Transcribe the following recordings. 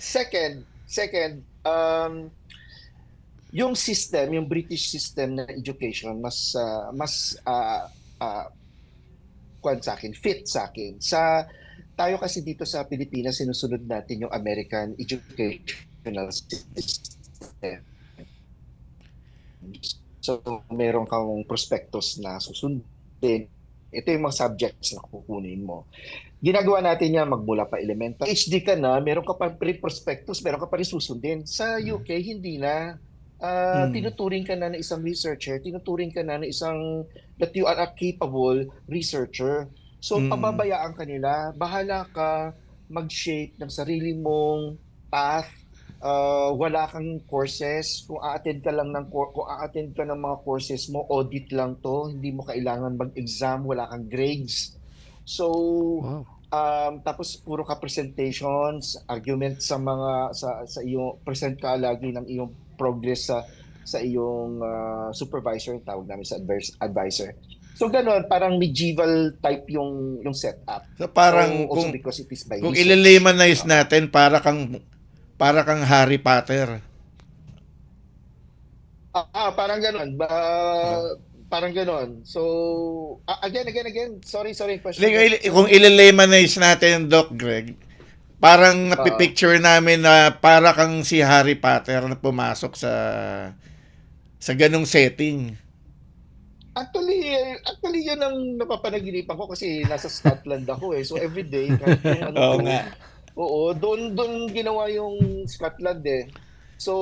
second, second, um, yung system, yung British system na education, mas, ah, mas, uh, kwan sa akin, fit sa akin. Sa, tayo kasi dito sa Pilipinas, sinusunod natin yung American educational system. So, meron kang prospectus na susundin. Ito yung mga subjects na kukunin mo. Ginagawa natin yan magmula pa elementary. HD ka na, meron ka pa pre-prospectus, meron ka pa rin susundin. Sa UK, hindi na. Uh, Hmm. Tinuturing ka na ng isang researcher, tinuturing ka na ng isang that you are a capable researcher. So, Hmm. pababayaan ka nila. Bahala ka mag-shape ng sarili mong path. Uh, wala kang courses. Kung a-attend ka lang ng kung a-attend ka ng mga courses mo, audit lang to. Hindi mo kailangan mag-exam, wala kang grades. So, Wow. um, tapos puro ka presentations, argument sa mga sa sa iyong present ka lagi ng iyong progress sa sa iyong uh, supervisor, tawag namin sa advis- advisor. So ganun, parang medieval type yung yung setup. So parang So, kung because it is by kung ililimanize natin para kang para kang Harry Potter. Ah, ah, parang ganun. Ba, parang ganun. So, ah, again, again, again. Sorry, sorry. Question. Like, kung ililimanize natin Doc Greg, parang napipicture namin na para kang si Harry Potter na pumasok sa sa ganong setting. Actually, actually yun ang napapanaginipan ko kasi nasa Scotland ako eh. So every day, kahit yung ano nga. Oo, doon doon ginawa yung Scotland eh. So,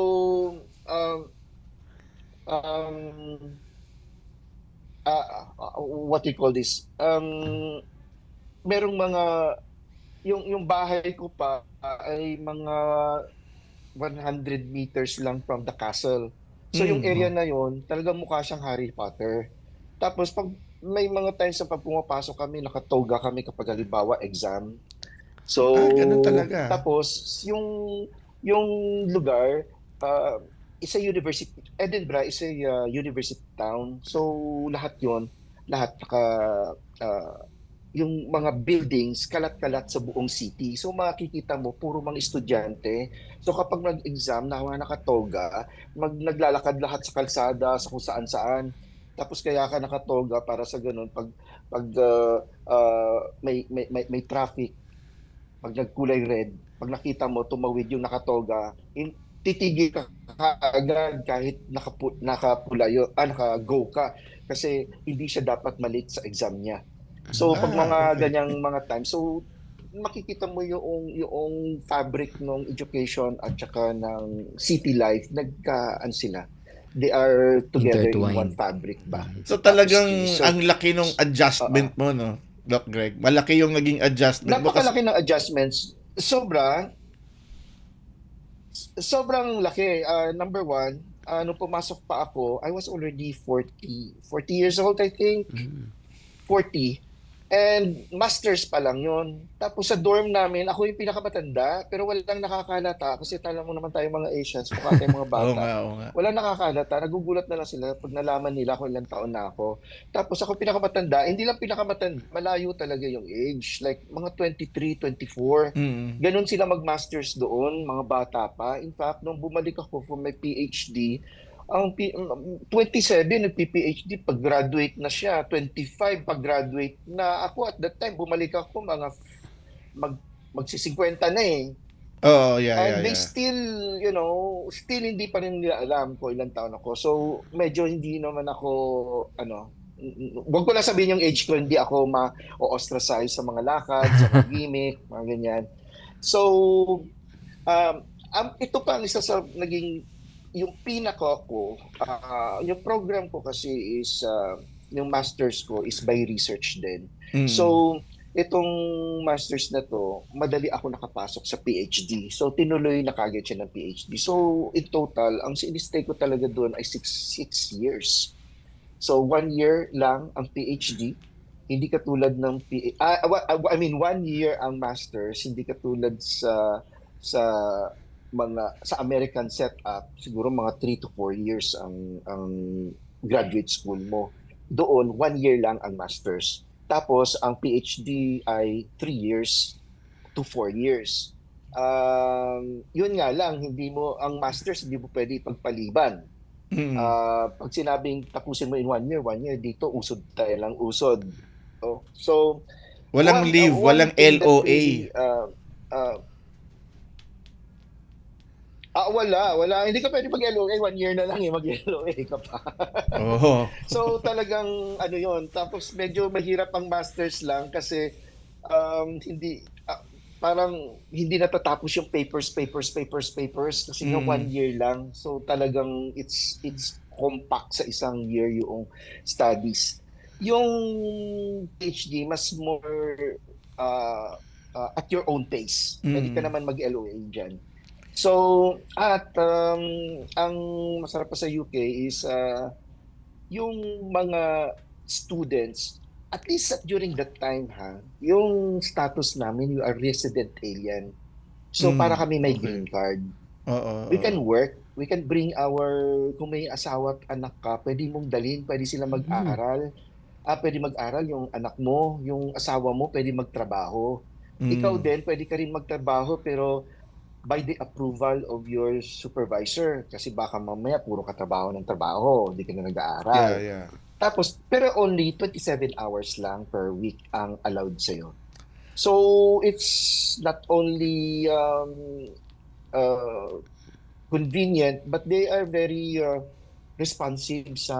um, um, ah, ah, what do you call this? Um, merong mga, yung, yung bahay ko pa ah, ay mga 100 meters lang from the castle. So yung Mm. area na yun, talagang mukha siyang Harry Potter. Tapos pag may mga times na pag pumapasok kami, nakatoga kami kapag halimbawa exam. So, Ah, ganun talaga. tapos yung yung lugar uh, is a university Edinburgh is a uh, university town. So lahat 'yon, lahat naka uh, yung mga buildings kalat-kalat sa buong city. So makikita mo puro mga estudyante. So kapag nag-exam na nakatoga, mag naglalakad lahat sa kalsada sa kung saan-saan. Tapos kaya ka nakatoga para sa ganun pag pag uh, uh, may, may may may traffic pag nagkulay red, pag nakita mo tumawid yung nakatoga, in, titigil ka agad kahit nakapu, nakapula yun, ah, naka-go ka kasi hindi siya dapat malit sa exam niya. So pag Ah, mga okay. ganyang mga time, so makikita mo yung yung fabric ng education at saka ng city life nagkaan sila. They are together in one fabric ba? So talagang So, ang laki nung adjustment mo no, Doc Greg. Malaki yung naging adjustment Napakalaki ng adjustments. Sobra. Sobrang laki. Ah, number one, uh, nung pumasok pa ako, I was already 40. 40 years old, I think. 40. And masters pa lang yon. Tapos sa dorm namin, ako yung pinakamatanda, pero walang nakakalata kasi tala mo naman tayo mga Asians, mukha tayong mga bata. Oo nga, oo nga. Wala nakakalata, nagugulat na lang sila pag nalaman nila kung ilang taon na ako. Tapos ako pinakamatanda, hindi lang pinakamatanda, malayo talaga yung age. Like mga 23, 24. Mm. Ganon sila mag-masters doon, mga bata pa. In fact, nung bumalik ako for my PhD, ang P- 27 nagpi-PhD, pag-graduate na siya. 25 pag-graduate na. Ako at that time, bumalik ako mga mag magsi-50 na eh. Oo, yeah, And yeah, they yeah. still, you know, still hindi pa rin nila alam ko ilang taon ako. So, medyo hindi naman ako, ano, wag ko lang sabihin yung age ko, hindi ako ma-ostracize sa mga lakad, sa mga gimmick, mga ganyan. So, um, um, ito pa ang isa sa naging, yung pinaka ko, ah, yung program ko kasi is, ah, yung master's ko is by research din. Mm. So, itong masters na to, madali ako nakapasok sa PhD. So, tinuloy na kagad siya ng PhD. So, in total, ang sinistay ko talaga doon ay six, six years. So, one year lang ang PhD. Hindi katulad ng P- ah, wa- ah, I mean, one year ang masters, hindi katulad sa sa mga sa American setup, siguro mga 3 to 4 years ang ang graduate school mo. Doon, one year lang ang masters. Tapos, ang PhD ay 3 years to 4 years. Um, yun nga lang, hindi mo, ang masters, hindi mo pwede ipagpaliban. Mm. Ah, pag sinabing tapusin mo in one year, one year, dito, usod tayo lang, usod. Oh, so, walang one- leave, uh, walang that LOA. really, uh, uh, ah, wala, wala. Hindi ka pwede mag-LOA. One year na lang eh, mag-LOA ka pa. Oo. So talagang ano yon tapos medyo mahirap ang masters lang kasi um, hindi ah, parang hindi natatapos yung papers papers papers papers kasi nga Mm. one year lang so talagang it's it's compact sa isang year yung studies yung PhD mas more ah, ah, at your own pace pwede ka Mm. naman mag-LOA dyan so at um, ang masarap pa sa UK is ah, yung mga students, at least at during that time ha, yung status namin, you are resident alien. So Mm, para kami may okay. green card. Oo. We can work, we can bring our, kung may asawa at anak ka, pwede mong dalhin, pwede sila mag-aral. Ah, pwede mag-aral yung anak mo, yung asawa mo, pwede magtrabaho. Mm. Ikaw din, pwede ka rin magtrabaho pero by the approval of your supervisor. Kasi baka mamaya puro ka trabaho ng trabaho, hindi ka na nag-aaral. Yeah, yeah. Tapos, pero only 27 hours lang per week ang allowed sa'yo. So, it's not only um, uh, convenient, but they are very uh, responsive sa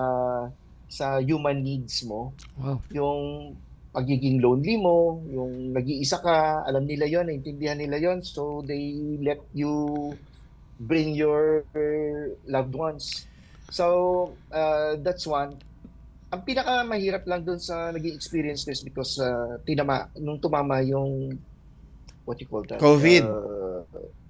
sa human needs mo. Wow. Yung pagiging lonely mo, yung nag-iisa ka, alam nila yon, naintindihan nila yon, so they let you bring your loved ones. So, uh, that's one. Ang pinaka mahirap lang dun sa naging experience ko is because uh, tinama, nung tumama yung what you call that? COVID. Uh,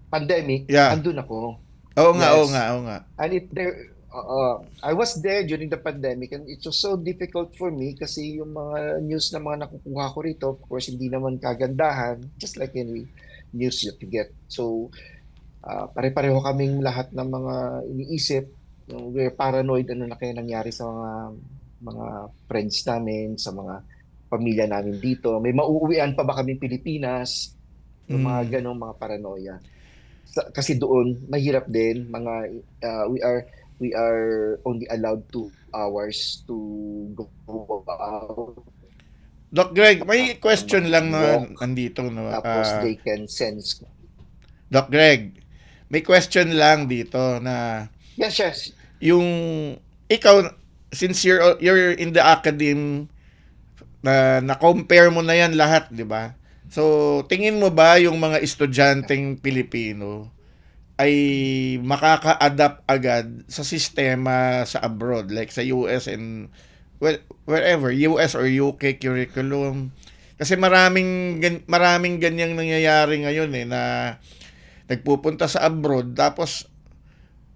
pandemic, Yeah. andun ako. Oo nga, Yes. oo nga, oo nga. And it there uh, I was there during the pandemic and it was so difficult for me kasi yung mga news na mga nakukuha ko rito, of course, hindi naman kagandahan, just like any news that you get. So, uh, pare-pareho kaming lahat ng mga iniisip. We're paranoid ano na kaya nangyari sa mga mga friends namin, sa mga pamilya namin dito. May mauuwian pa ba kaming Pilipinas? Yung Mm. mga ganong mga paranoia. Sa- kasi doon mahirap din mga uh, we are we are only allowed two hours to go out. Doc Greg, may question lang na Walk. nandito. No? Tapos Ah, they can sense. Doc Greg, may question lang dito na Yes, yes. yung ikaw since you're you're in the academe na na-compare mo na yan lahat, 'di ba? So, tingin mo ba yung mga estudyanteng Pilipino ay makaka-adapt agad sa sistema sa abroad like sa US and well wherever US or UK curriculum kasi maraming maraming ganyang nangyayari ngayon eh na nagpupunta sa abroad tapos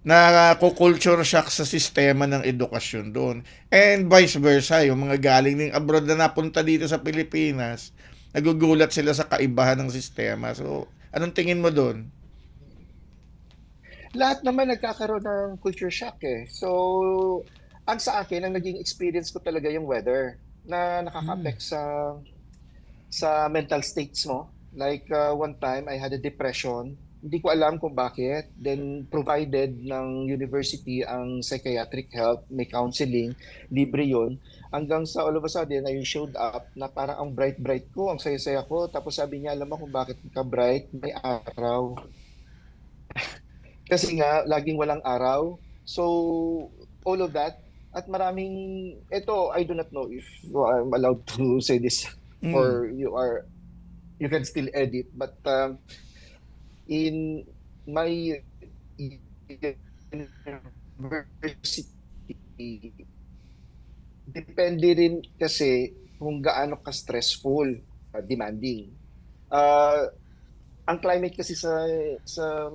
na culture shock sa sistema ng edukasyon doon. And vice versa, yung mga galing ng abroad na napunta dito sa Pilipinas, nagugulat sila sa kaibahan ng sistema. So, anong tingin mo doon? Lahat naman nagkakaroon ng culture shock eh. So, ang sa akin, ang naging experience ko talaga yung weather na nakaka-affect sa sa mental states mo. Like uh, one time, I had a depression. Hindi ko alam kung bakit. Then provided ng university ang psychiatric help, may counseling, libre yon Hanggang sa all of a sudden, I showed up na parang ang bright-bright ko, ang saya-saya ko. Tapos sabi niya, alam mo kung bakit ka bright? May araw. Kasi nga, laging walang araw. So, all of that. At maraming, ito, I do not know if I'm allowed to say this Mm. or you are, you can still edit. But um, in my university, depende rin kasi kung gaano ka stressful, uh, demanding. Uh, ang climate kasi sa sa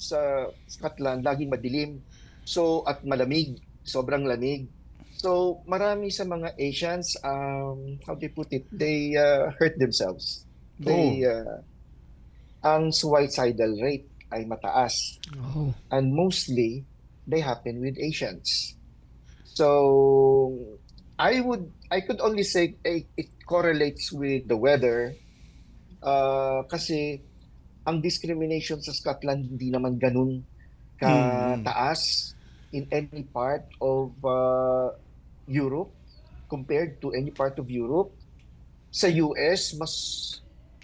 sa Scotland laging madilim. So at malamig, sobrang lamig. So marami sa mga Asians um how do you put it? They uh, hurt themselves. They uh, ang suicidal rate ay mataas Oh. and mostly they happen with Asians. So I would I could only say eh, it correlates with the weather uh, kasi ang discrimination sa Scotland hindi naman ganun Mm. kataas in any part of uh, Europe compared to any part of Europe. Sa US, mas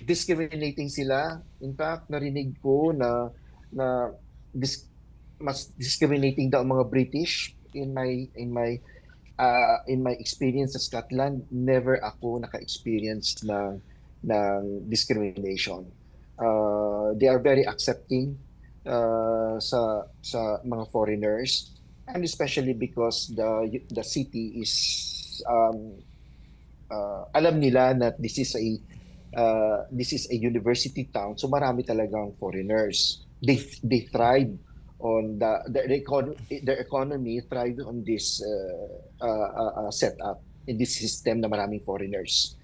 discriminating sila. In fact, narinig ko na na dis- mas discriminating daw mga British in my in my uh, in my experience sa Scotland, never ako naka-experience ng ng discrimination. Uh, they are very accepting uh, sa sa mga foreigners. And especially because the the city is um, uh, alam nila na this is a uh, this is a university town. So marami talagang foreigners. They they thrive on the their, econ- their economy thrive on this uh, uh, uh, setup in this system na maraming foreigners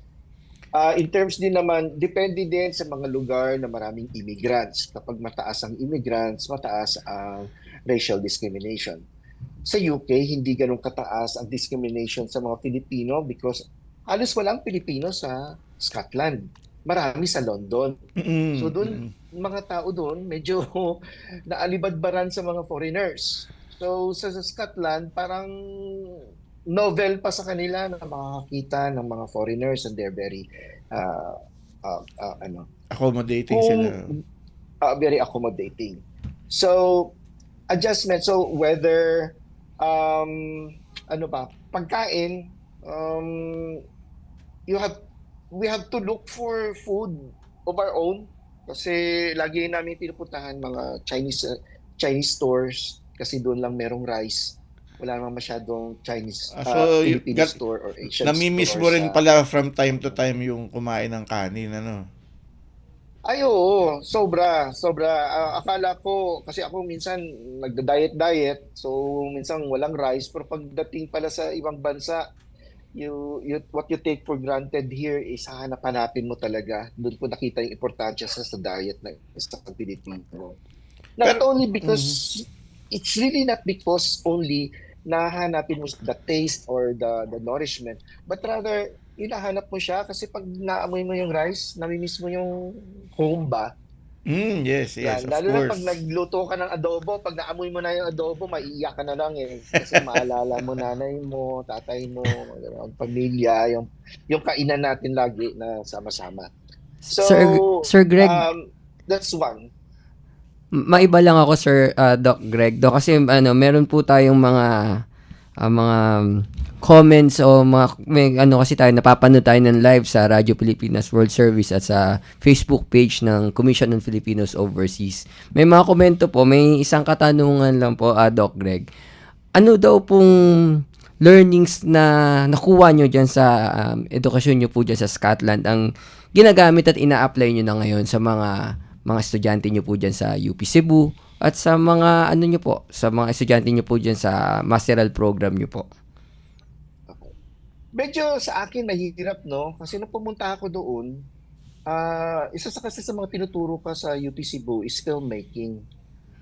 Uh, in terms din naman, depende din sa mga lugar na maraming immigrants. Kapag mataas ang immigrants, mataas ang racial discrimination. Sa UK, hindi ganun kataas ang discrimination sa mga Filipino because halos walang Pilipino sa Scotland. Marami sa London. So doon, mga tao doon, medyo naalibadbaran sa mga foreigners. So sa, sa Scotland, parang novel pa sa kanila na makakakita ng mga foreigners and they're very uh, uh, uh, ano, accommodating kung- sila. uh, very accommodating. So, adjustment. So, whether, um, ano ba, pagkain, um, you have, we have to look for food of our own. Kasi lagi namin pinupuntahan mga Chinese, uh, Chinese stores kasi doon lang merong rice. Wala namang masyadong Chinese, uh, so, y- Filipino gat- store or Asian Namimiss store mo rin sa- pala from time to time yung kumain ng kanin, ano? Ay, oo. Sobra. Sobra. Ah, akala ko, kasi ako minsan nagda-diet-diet, so minsan walang rice, pero pagdating pala sa ibang bansa, you, you, what you take for granted here is hahanap-hanapin mo talaga. Doon ko nakita yung importansya sa, sa diet na sa Pilipino. Not Pero- only because, it's really not because only nahanapin mo the taste or the the nourishment, but rather, hinahanap mo siya kasi pag naamoy mo yung rice, namimiss mo yung home ba? Mm, yes, yes, Yan. of Lalo na course. pag nagluto ka ng adobo, pag naamoy mo na yung adobo, maiiyak ka na lang eh. Kasi maalala mo nanay mo, tatay mo, ang pamilya, yung, yung kainan natin lagi na sama-sama. So, Sir, Sir Greg, um, that's one. Maiba lang ako Sir ah, Doc Greg do kasi ano meron po tayong mga ah, mga comments o mga may, ano kasi tayo napapanood tayo ng live sa Radyo Pilipinas World Service at sa Facebook page ng Commission on Filipinos Overseas. May mga komento po, may isang katanungan lang po ah, Doc Greg. Ano daw pong learnings na nakuha nyo dyan sa um, edukasyon nyo po dyan sa Scotland ang ginagamit at ina-apply nyo na ngayon sa mga mga estudyante nyo po dyan sa UP Cebu at sa mga ano nyo po, sa mga estudyante nyo po dyan sa masteral program nyo po. Medyo sa akin mahirap, no? Kasi nung pumunta ako doon, ah isa sa kasi sa mga tinuturo pa sa UP Cebu is filmmaking.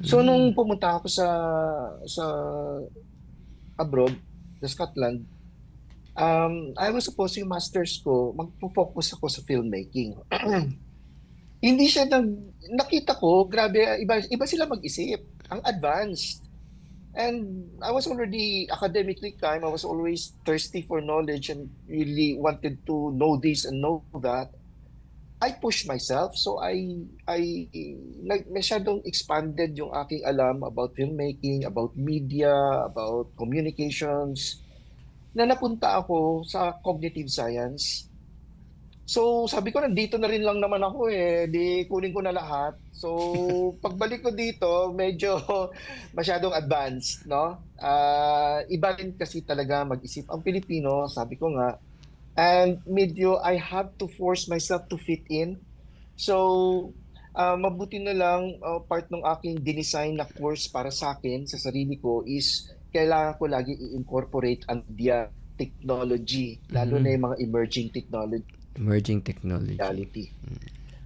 So nung pumunta ako sa sa abroad, sa Scotland, um, I was supposed yung masters ko, magpo-focus ako sa filmmaking. Hindi siya nag nakita ko, grabe, iba iba sila mag-isip. Ang advanced. And I was already academically kind. I was always thirsty for knowledge and really wanted to know this and know that. I pushed myself. So I, I, nag, masyadong expanded yung aking alam about filmmaking, about media, about communications, na napunta ako sa cognitive science. So, sabi ko, nandito na rin lang naman ako eh. Di kunin ko na lahat. So, pagbalik ko dito, medyo masyadong advanced, no? Ah, iba rin kasi talaga mag-isip ang Pilipino, sabi ko nga. And medyo I have to force myself to fit in. So, ah, mabuti na lang ah, part ng aking dinesign na course para sa akin, sa sarili ko, is kailangan ko lagi i-incorporate ang dia technology, lalo Mhm. na yung mga emerging technology Emerging technology. reality.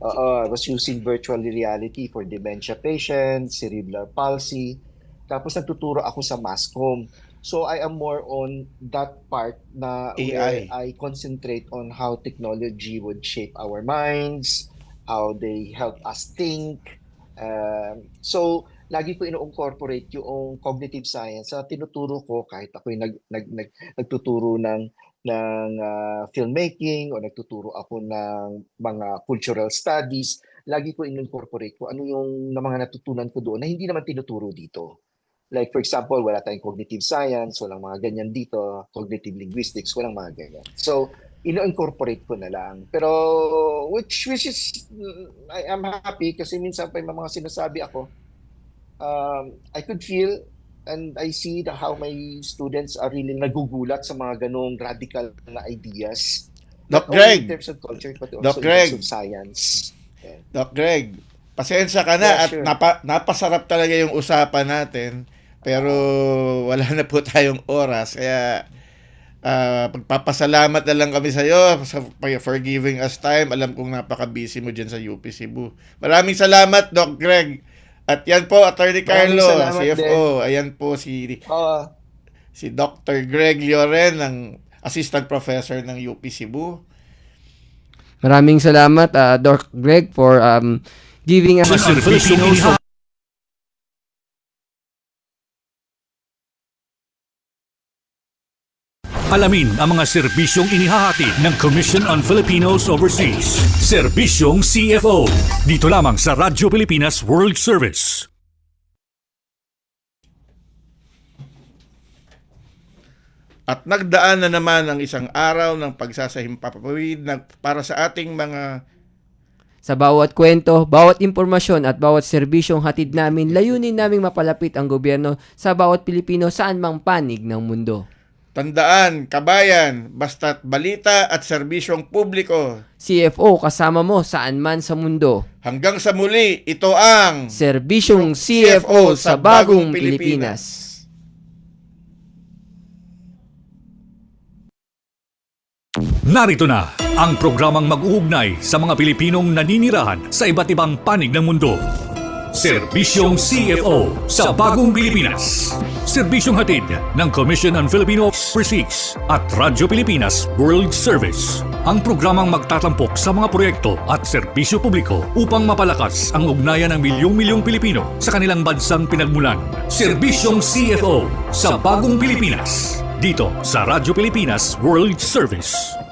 Oo, I was using virtual reality for dementia patients, cerebral palsy. Tapos natuturo ako sa MASCOM. So I am more on that part na AI. where I concentrate on how technology would shape our minds, how they help us think. Um, so, lagi ko ino-incorporate yung cognitive science sa tinuturo ko kahit ako'y nag, nag, nag, nagtuturo ng ng ah, filmmaking o nagtuturo ako ng mga cultural studies, lagi ko in-incorporate ko ano yung na mga natutunan ko doon na hindi naman tinuturo dito. Like for example, wala tayong cognitive science, walang mga ganyan dito, cognitive linguistics, walang mga ganyan. So, ino-incorporate ko na lang. Pero which which is mm, I am happy kasi minsan pa yung mga sinasabi ako um, I could feel and I see the, how my students are really nagugulat sa mga ganong radical na ideas. Doc Greg, in terms of culture, but also Doc in Greg. terms of science. Doc Greg, pasensya ka na Yeah, at sure. napa, napasarap talaga yung usapan natin. Pero wala na po tayong oras. Kaya ah, pagpapasalamat na lang kami sa iyo for giving us time. Alam kong napaka-busy mo dyan sa UP Cebu. Maraming salamat, Doc Greg. At yan po, Attorney Carlo, CFO. Ayan po si Oh, si Dr. Greg Lloren, ng Assistant Professor ng UP Cebu. Maraming salamat, ah, Doc Greg, for um, giving us Alamin ang mga serbisyong inihahatid ng Commission on Filipinos Overseas. Serbisyong CFO. Dito lamang sa Radyo Pilipinas World Service. At nagdaan na naman ang isang araw ng pagsasahimpapawid ng, para sa ating mga Sa bawat kwento, bawat impormasyon at bawat serbisyong hatid namin, layunin naming mapalapit ang gobyerno sa bawat Pilipino saan mang panig ng mundo. Tandaan, kabayan, basta't balita at serbisyong publiko. CFO kasama mo saan man sa mundo. Hanggang sa muli, ito ang Serbisyong CFO sa bagong Pilipinas. Narito na ang programang mag-uugnay sa mga Pilipinong naninirahan sa iba't ibang panig ng mundo. Serbisyong CFO sa Bagong Pilipinas. Serbisyong hatid ng Commission on Filipino Overseas at Radyo Pilipinas World Service. Ang programang magtatampok sa mga proyekto at serbisyo publiko upang mapalakas ang ugnayan ng milyong-milyong Pilipino sa kanilang bansang pinagmulan. Serbisyong CFO sa Bagong Pilipinas. Dito sa Radyo Pilipinas World Service.